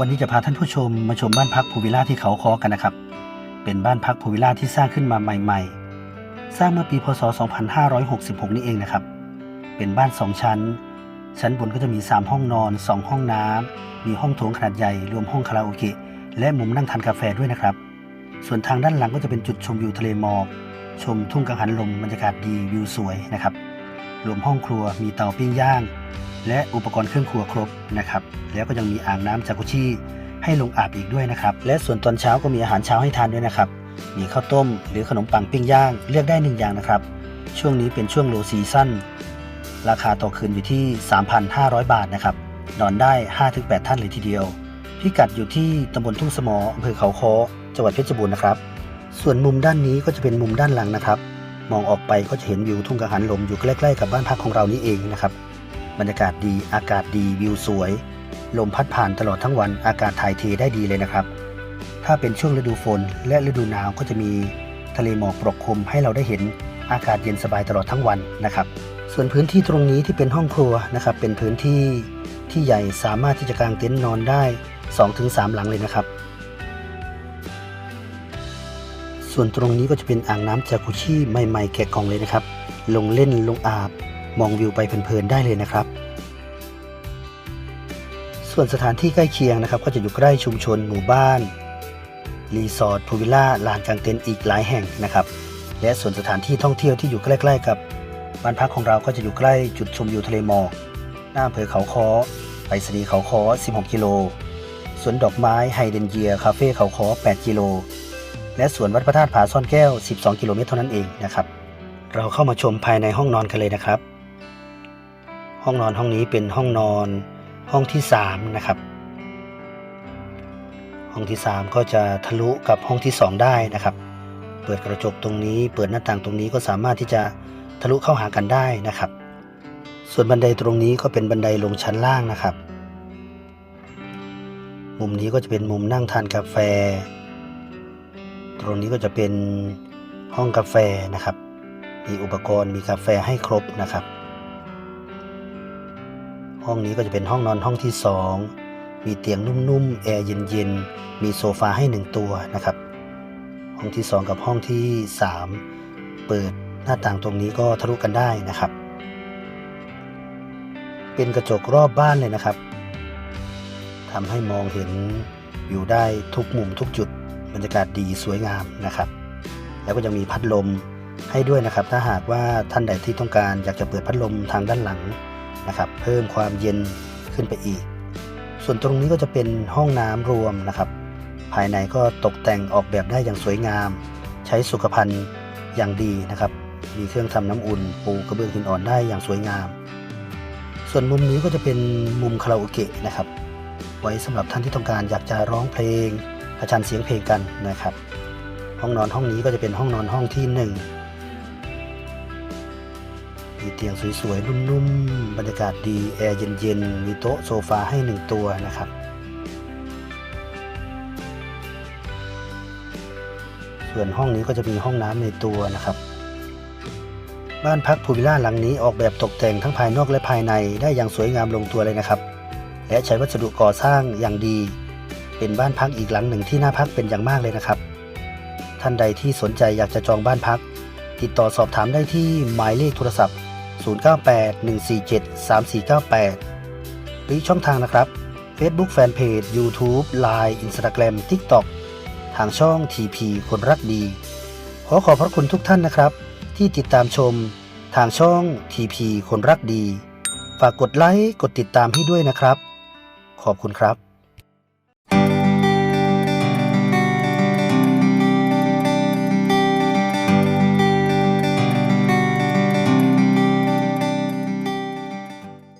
วันนี้จะพาท่านผู้ชมมาชมบ้านพักภูวิลล่าที่เขาคอกันนะครับ เป็นบ้านพักภูวิลล่าที่สร้างขึ้นมาใหม่ ๆ สร้างเมื่อปีพศ 2566 นี่เองนะครับ เป็นบ้าน 2 ชั้น ชั้นบนก็จะมี 3 ห้องนอน 2 ห้องน้ำมีห้องโถงขนาดใหญ่รวมห้องคาราโอเกะและมุมนั่งทานกาแฟด้วยนะครับ ส่วนทางด้านหลังก็จะเป็นจุดชมวิวทะเลหมอกชมทุ่งกังหันลมบรรยากาศดีวิวสวยนะครับ รวมห้องครัวมีเตาปิ้งย่าง และอุปกรณ์เครื่องครัวครบนะครับ แล้วก็ยังมีอ่างน้ำจากุชิให้ลงอาบอีกด้วยนะครับ และส่วนตอนเช้าก็มีอาหารเช้าให้ทานด้วยนะครับ มีข้าวต้มหรือขนมปังปิ้งย่างเลือกได้หนึ่งอย่างนะครับ ช่วงนี้เป็นช่วงโลซีซั่นราคาต่อคืนอยู่ที่ 3,500 บาทนะครับ นอนได้ 5-8 ท่านเลยทีเดียว พิกัดอยู่ที่ตำบลทุ่งสมออำเภอเขาค้อจังหวัดเพชรบูรณ์นะครับ ส่วนมุมด้านนี้ก็จะเป็นมุมด้านหลังนะครับ มองออกไปก็จะเห็นวิวทุ่งกังหันลมอยู่ใกล้ๆกับบ้านพักของเรานี่เองนะครับ บรรยากาศดี อากาศดี วิวสวย ลมพัดผ่านตลอดทั้งวัน อากาศถ่ายเทได้ดีเลยนะครับ ถ้าเป็นช่วงฤดูฝนและฤดูหนาวก็จะมีทะเลหมอกปกคลุมให้เราได้เห็นอากาศเย็นสบายตลอดทั้งวันนะครับ ส่วนพื้นที่ตรงนี้ที่เป็นห้องครัวนะครับ เป็นพื้นที่ที่ใหญ่สามารถที่จะกางเต็นท์นอนได้ 2-3 หลังเลยนะครับ ส่วนตรงนี้ก็จะเป็นอ่างน้ำจากุชิใหม่ ๆ แกะกล่องเลยนะครับ ลงเล่นลงอาบ มองวิวไปเพลินๆได้เลยนะครับ ส่วนสถานที่ใกล้เคียงนะครับ ก็จะอยู่ใกล้ชุมชนหมู่บ้านรีสอร์ทพูวิลล่าลานกางเต็นท์อีกหลายแห่งนะครับ และส่วนสถานที่ท่องเที่ยวที่อยู่ใกล้ ๆ กับบ้านพักของเราก็จะอยู่ใกล้จุดชมวิวทะเลหมอกหน้าอำเภอเขาคอไปสนีย์เขาคอ 16 กิโลสวนดอกไม้ไฮเดนเยียคาเฟ่เขาคอ 8 กิโล และสวนวัดพระธาตุผาซ่อนแก้ว 12 กิโลเมตรเท่านั้นเองนะครับ เราเข้ามาชมภายในห้องนอนกันเลยนะครับ ห้องนอนห้องนี้เป็นห้องนอนห้องที่3นะครับ ห้องที่ 3 ก็จะทะลุกับห้องที่ 2 ได้นะครับ เปิดกระจกตรงนี้ เปิดหน้าต่างตรงนี้ก็สามารถที่จะทะลุเข้าหากันได้นะครับ ส่วนบันไดตรงนี้ก็เป็นบันไดลงชั้นล่างนะครับ มุมนี้ก็จะเป็นมุมนั่งทานกาแฟ ตรงนี้ก็จะเป็นห้องกาแฟนะครับ มีอุปกรณ์มีกาแฟให้ครบนะครับ ห้องนี้ก็จะเป็นห้องนอนห้องที่ 2 มีเตียงนุ่มๆ แอร์เย็นๆ มีโซฟาให้หนึ่งตัวนะครับ ห้องที่ 2 กับห้องที่ 3 เปิดหน้าต่างตรงนี้ก็ทะลุกันได้นะครับ เป็นกระจกรอบบ้านเลยนะครับทำให้มองเห็นอยู่ได้ทุกมุมทุกจุดบรรยากาศดีสวยงามนะครับ แล้วก็ยังมีพัดลมให้ด้วยนะครับ ถ้าหากว่าท่านใดที่ต้องการอยากจะเปิดพัดลมทางด้านหลัง นะครับเพิ่มความเย็นขึ้นไปอีก ส่วนตรงนี้ก็จะเป็นห้องน้ำรวมนะครับ ภายในก็ตกแต่งออกแบบได้อย่างสวยงาม ใช้สุขภัณฑ์อย่างดีนะครับ มีเครื่องทำน้ำอุ่น ปูกระเบื้องหินอ่อนได้อย่างสวยงาม ส่วนมุมนี้ก็จะเป็นมุมคาราโอเกะนะครับ ไว้สำหรับท่านที่ต้องการอยากจะร้องเพลงประชันเสียงเพลงกันนะครับ ห้องนอนห้องนี้ก็จะเป็นห้องนอนห้องที่หนึ่ง มีเตียงสวยๆ นุ่มๆ บรรยากาศดี แอร์เย็นๆ มีโต๊ะโซฟาให้หนึ่งตัวนะครับ ส่วนห้องนี้ก็จะมีห้องน้ำในตัวนะครับ บ้านพักพูวิลล่าหลังนี้ออกแบบตกแต่งทั้งภายนอกและภายในได้อย่างสวยงามลงตัวเลยนะครับ และใช้วัสดุก่อสร้างอย่างดี เป็นบ้านพักอีกหลังหนึ่งที่น่าพักเป็นอย่างมากเลยนะครับ ท่านใดที่สนใจอยากจะจองบ้านพักติดต่อสอบถามได้ที่หมายเลขโทรศัพท์ 0981473498 หรือช่องทางนะครับ Facebook Fanpage YouTube Line Instagram TikTok ทางช่อง TP คนรักดี ขอขอบพระคุณทุกท่านนะครับ ที่ติดตามชมทางช่อง TP คนรักดี ฝากกดไลค์ กดติดตามให้ด้วยนะครับ ขอบคุณครับ